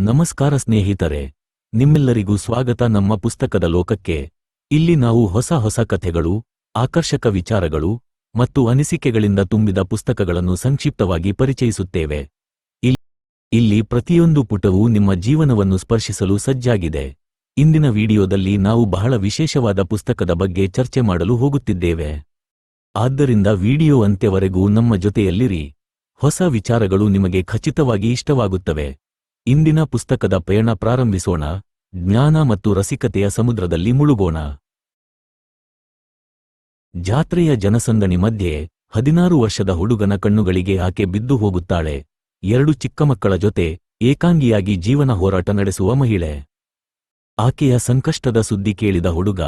ನಮಸ್ಕಾರ ಸ್ನೇಹಿತರೆ, ನಿಮ್ಮೆಲ್ಲರಿಗೂ ಸ್ವಾಗತ ನಮ್ಮ ಪುಸ್ತಕದ ಲೋಕಕ್ಕೆ. ಇಲ್ಲಿ ನಾವು ಹೊಸ ಹೊಸ ಕಥೆಗಳು, ಆಕರ್ಷಕ ವಿಚಾರಗಳು ಮತ್ತು ಅನಿಸಿಕೆಗಳಿಂದ ತುಂಬಿದ ಪುಸ್ತಕಗಳನ್ನು ಸಂಕ್ಷಿಪ್ತವಾಗಿ ಪರಿಚಯಿಸುತ್ತೇವೆ. ಇಲ್- ಇಲ್ಲಿ ಪ್ರತಿಯೊಂದು ಪುಟವೂ ನಿಮ್ಮ ಜೀವನವನ್ನು ಸ್ಪರ್ಶಿಸಲು ಸಜ್ಜಾಗಿದೆ. ಇಂದಿನ ವಿಡಿಯೋದಲ್ಲಿ ನಾವು ಬಹಳ ವಿಶೇಷವಾದ ಪುಸ್ತಕದ ಬಗ್ಗೆ ಚರ್ಚೆ ಮಾಡಲು ಹೋಗುತ್ತಿದ್ದೇವೆ. ಆದ್ದರಿಂದ ವಿಡಿಯೋ ಅಂತ್ಯವರೆಗೂ ನಮ್ಮ ಜೊತೆಯಲ್ಲಿರಿ. ಹೊಸ ವಿಚಾರಗಳು ನಿಮಗೆ ಖಚಿತವಾಗಿ ಇಷ್ಟವಾಗುತ್ತವೆ. ಇಂದಿನ ಪುಸ್ತಕದ ಪಯಣ ಪ್ರಾರಂಭಿಸೋಣ, ಜ್ಞಾನ ಮತ್ತು ರಸಿಕತೆಯ ಸಮುದ್ರದಲ್ಲಿ ಮುಳುಗೋಣ. ಜಾತ್ರೆಯ ಜನಸಂದಣಿ ಮಧ್ಯೆ, ಹದಿನಾರು ವರ್ಷದ ಹುಡುಗನ ಕಣ್ಣುಗಳಿಗೆ ಆಕೆ ಬಿದ್ದು ಹೋಗುತ್ತಾಳೆ. ಎರಡು ಚಿಕ್ಕ ಮಕ್ಕಳ ಜೊತೆ, ಏಕಾಂಗಿಯಾಗಿ ಜೀವನ ಹೋರಾಟ ನಡೆಸುವ ಮಹಿಳೆ. ಆಕೆಯ ಸಂಕಷ್ಟದ ಸುದ್ದಿ ಕೇಳಿದ ಹುಡುಗ,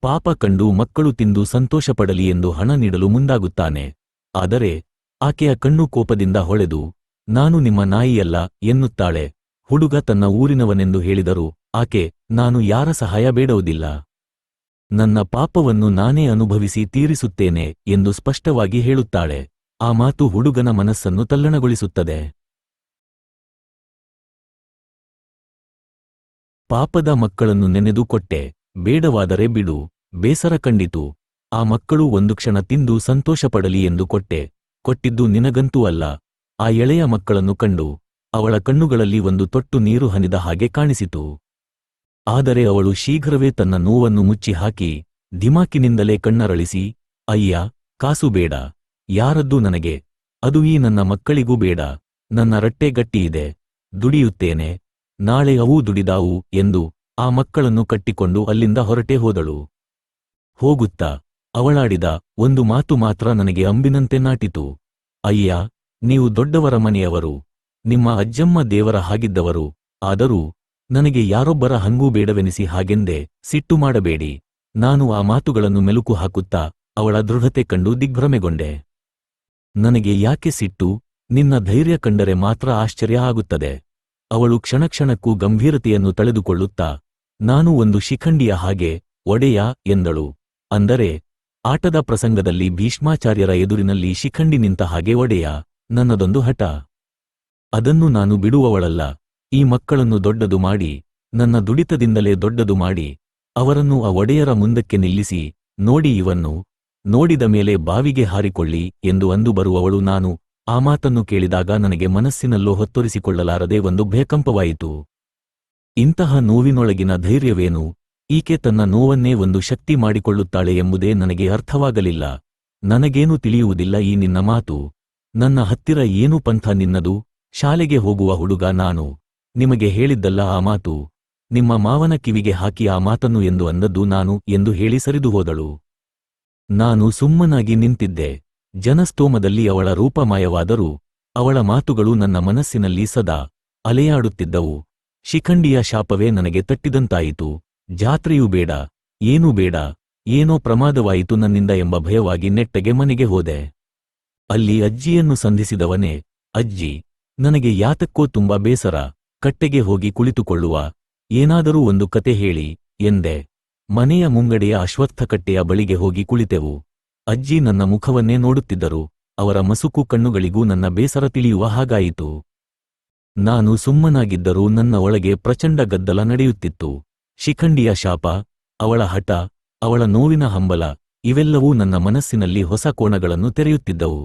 ಪಾಪ ಕಂಡು ಮಕ್ಕಳು ತಿಂದು ಸಂತೋಷಪಡಲಿ ಎಂದು ಹಣ ನೀಡಲು ಮುಂದಾಗುತ್ತಾನೆ. ಆದರೆ, ಆಕೆಯ ಕಣ್ಣು ಕೋಪದಿಂದ ಹೊಳೆದು, ನಾನು ನಿಮ್ಮ ನಾಯಿಯಲ್ಲ, ಎನ್ನುತ್ತಾಳೆ. ಹುಡುಗ ತನ್ನ ಊರಿನವನೆಂದು ಹೇಳಿದರು, ಆಕೆ, ನಾನು ಯಾರ ಸಹಾಯ ಬೇಡುವುದಿಲ್ಲ. ನನ್ನ ಪಾಪವನ್ನು ನಾನೇ ಅನುಭವಿಸಿ ತೀರಿಸುತ್ತೇನೆ ಎಂದು ಸ್ಪಷ್ಟವಾಗಿ ಹೇಳುತ್ತಾಳೆ. ಆ ಮಾತು ಹುಡುಗನ ಮನಸ್ಸನ್ನು ತಲ್ಲಣಗೊಳಿಸುತ್ತದೆ. ಪಾಪದ ಮಕ್ಕಳನ್ನು ನೆನೆದು ಕೊಟ್ಟೆ. ಬೇಡವಾದರೆ ಬಿಡು, ಬೇಸರ ಕಂಡಿತು. ಆ ಮಕ್ಕಳು ಒಂದು ಕ್ಷಣ ತಿಂದು ಸಂತೋಷಪಡಲಿ ಎಂದು ಕೊಟ್ಟೆ. ಕೊಟ್ಟಿದ್ದು ನಿನಗಂತೂ ಅಲ್ಲ. ಆ ಎಳೆಯ ಮಕ್ಕಳನ್ನು ಕಂಡು. ಅವಳ ಕಣ್ಣುಗಳಲ್ಲಿ ಒಂದು ತೊಟ್ಟು ನೀರು ಹನಿದ ಹಾಗೆ ಕಾಣಿಸಿತು. ಆದರೆ ಅವಳು ಶೀಘ್ರವೇ ತನ್ನ ನೋವನ್ನು ಮುಚ್ಚಿ ಹಾಕಿ ಧಿಮಾಕಿನಿಂದಲೇ ಕಣ್ಣರಳಿಸಿ, ಅಯ್ಯ, ಕಾಸು ಬೇಡ, ಯಾರದ್ದೂ ನನಗೆ? ಅದು ಈ ನನ್ನ ಮಕ್ಕಳಿಗೂ ಬೇಡ, ನನ್ನ ರಟ್ಟೆ ಗಟ್ಟಿಯಿದೆ ದುಡಿಯುತ್ತೇನೆ, ನಾಳೆ ಅವೂ ದುಡಿದಾವು ಎಂದು ಆ ಮಕ್ಕಳನ್ನು ಕಟ್ಟಿಕೊಂಡು ಅಲ್ಲಿಂದ ಹೊರಟೇ ಹೋದಳು. ಹೋಗುತ್ತಾ, ಅವಳಾಡಿದ ಒಂದು ಮಾತು ಮಾತ್ರ ನನಗೆ ಅಂಬಿನಂತೆ ನಾಟಿತು. ಅಯ್ಯ, ನೀವು ದೊಡ್ಡವರ ಮನೆಯವರು ನಿಮ್ಮ ಅಜ್ಜಮ್ಮ ದೇವರ ಹಾಗಿದ್ದವರು, ಆದರೂ ನನಗೆ ಯಾರೊಬ್ಬರ ಹಂಗೂ ಬೇಡವೆನಿಸಿ ಹಾಗೆಂದೇ ಸಿಟ್ಟು ಮಾಡಬೇಡಿ. ನಾನು ಆ ಮಾತುಗಳನ್ನು ಮೆಲುಕು ಹಾಕುತ್ತಾ ಅವಳ ದೃಢತೆ ಕಂಡು ದಿಗ್ಭ್ರಮೆಗೊಂಡೆ. ನನಗೆ ಯಾಕೆ ಸಿಟ್ಟು? ನಿನ್ನ ಧೈರ್ಯ ಕಂಡರೆ ಮಾತ್ರ ಆಶ್ಚರ್ಯ ಆಗುತ್ತದೆ. ಅವಳು ಕ್ಷಣಕ್ಷಣಕ್ಕೂ ಗಂಭೀರತೆಯನ್ನು ತಳೆದುಕೊಳ್ಳುತ್ತಾ, ನಾನು ಒಂದು ಶಿಖಂಡಿಯ ಹಾಗೆ ಒಡೆಯ ಎಂದಳು. ಅಂದರೆ, ಆಟದ ಪ್ರಸಂಗದಲ್ಲಿ ಭೀಷ್ಮಾಚಾರ್ಯರ ಎದುರಿನಲ್ಲಿ ಶಿಖಂಡಿ ನಿಂತ ಹಾಗೆ ಒಡೆಯ, ನನ್ನದೊಂದು ಹಠ. ಅದನ್ನು ನಾನು ಬಿಡುವವಳಲ್ಲ. ಈ ಮಕ್ಕಳನ್ನು ದೊಡ್ಡದು ಮಾಡಿ, ನನ್ನ ದುಡಿತದಿಂದಲೇ ದೊಡ್ಡದು ಮಾಡಿ, ಅವರನ್ನು ಆ ಒಡೆಯರ ಮುಂದಕ್ಕೆ ನಿಲ್ಲಿಸಿ, ನೋಡಿ ಇವನ್ನು, ನೋಡಿದ ಮೇಲೆ ಬಾವಿಗೆ ಹಾರಿಕೊಳ್ಳಿ ಎಂದು ಅಂದು ಬರುವವಳು ನಾನು. ಆ ಮಾತನ್ನು ಕೇಳಿದಾಗ ನನಗೆ ಮನಸ್ಸಿನಲ್ಲೋ ಹೊತ್ತೊರಿಸಿಕೊಳ್ಳಲಾರದೆ ಒಂದು ಭಯಕಂಪವಾಯಿತು. ಇಂತಹ ನೋವಿನೊಳಗಿನ ಧೈರ್ಯವೇನು? ಈಕೆ ತನ್ನ ನೋವನ್ನೇ ಒಂದು ಶಕ್ತಿ ಮಾಡಿಕೊಳ್ಳುತ್ತಾಳೆ ಎಂಬುದೇ ನನಗೆ ಅರ್ಥವಾಗಲಿಲ್ಲ. ನನಗೇನೂ ತಿಳಿಯುವುದಿಲ್ಲ ಈ ನಿನ್ನ ಮಾತು. ನನ್ನ ಹತ್ತಿರ ಏನು ಪಂಥ ನಿನ್ನದು? ಶಾಲೆಗೆ ಹೋಗುವ ಹುಡುಗ ನಾನು. ನಿಮಗೆ ಹೇಳಿದ್ದಲ್ಲ ಆ ಮಾತು. ನಿಮ್ಮ ಮಾವನ ಕಿವಿಗೆ ಹಾಕಿ ಆ ಮಾತನ್ನು ಎಂದು ಅಂದದ್ದು ನಾನು ಎಂದು ಹೇಳಿ ಸರಿದು ಹೋದಳು. ನಾನು ಸುಮ್ಮನಾಗಿ ನಿಂತಿದ್ದೆ. ಜನಸ್ತೋಮದಲ್ಲಿ ಅವಳ ರೂಪಮಾಯವಾದರೂ ಅವಳ ಮಾತುಗಳು ನನ್ನ ಮನಸ್ಸಿನಲ್ಲಿ ಸದಾ ಅಲೆಯಾಡುತ್ತಿದ್ದವು. ಶಿಖಂಡಿಯ ಶಾಪವೇ ನನಗೆ ತಟ್ಟಿದಂತಾಯಿತು. ಜಾತ್ರೆಯೂ ಬೇಡ, ಏನೂ ಬೇಡ, ಏನೋ ಪ್ರಮಾದವಾಯಿತು ನನ್ನಿಂದ ಎಂಬ ಭಯವಾಗಿ ನೆಟ್ಟಗೆ ಮನೆಗೆ ಹೋದೆ. ಅಲ್ಲಿ ಅಜ್ಜಿಯನ್ನು ಸಂಧಿಸಿದವನೇ ಅಜ್ಜಿ. ನನಗೆ ಯಾತಕ್ಕೋ ತುಂಬಾ ಬೇಸರ, ಕಟ್ಟೆಗೆ ಹೋಗಿ ಕುಳಿತುಕೊಳ್ಳುವ, ಏನಾದರೂ ಒಂದು ಕತೆ ಹೇಳಿ, ಎಂದೆ. ಮನೆಯ ಮುಂಗಡೆಯ ಅಶ್ವತ್ಥಕಟ್ಟೆಯ ಬಳಿಗೆ ಹೋಗಿ ಕುಳಿತೆವು. ಅಜ್ಜಿ ನನ್ನ ಮುಖವನ್ನೇ ನೋಡುತ್ತಿದ್ದರು, ಅವರ ಮಸುಕು ಕಣ್ಣುಗಳಿಗೂ ನನ್ನ ಬೇಸರ ತಿಳಿಯುವ ಹಾಗಾಯಿತು. ನಾನು ಸುಮ್ಮನಾಗಿದ್ದರೂ ನನ್ನ ಒಳಗೆ ಪ್ರಚಂಡ ಗದ್ದಲ ನಡೆಯುತ್ತಿತ್ತು. ಶಿಖಂಡಿಯ ಶಾಪ, ಅವಳ ಹಠ, ಅವಳ ನೋವಿನ ಹಂಬಲ, ಇವೆಲ್ಲವೂ ನನ್ನ ಮನಸ್ಸಿನಲ್ಲಿ ಹೊಸ ಕೋಣಗಳನ್ನು ತೆರೆಯುತ್ತಿದ್ದವು.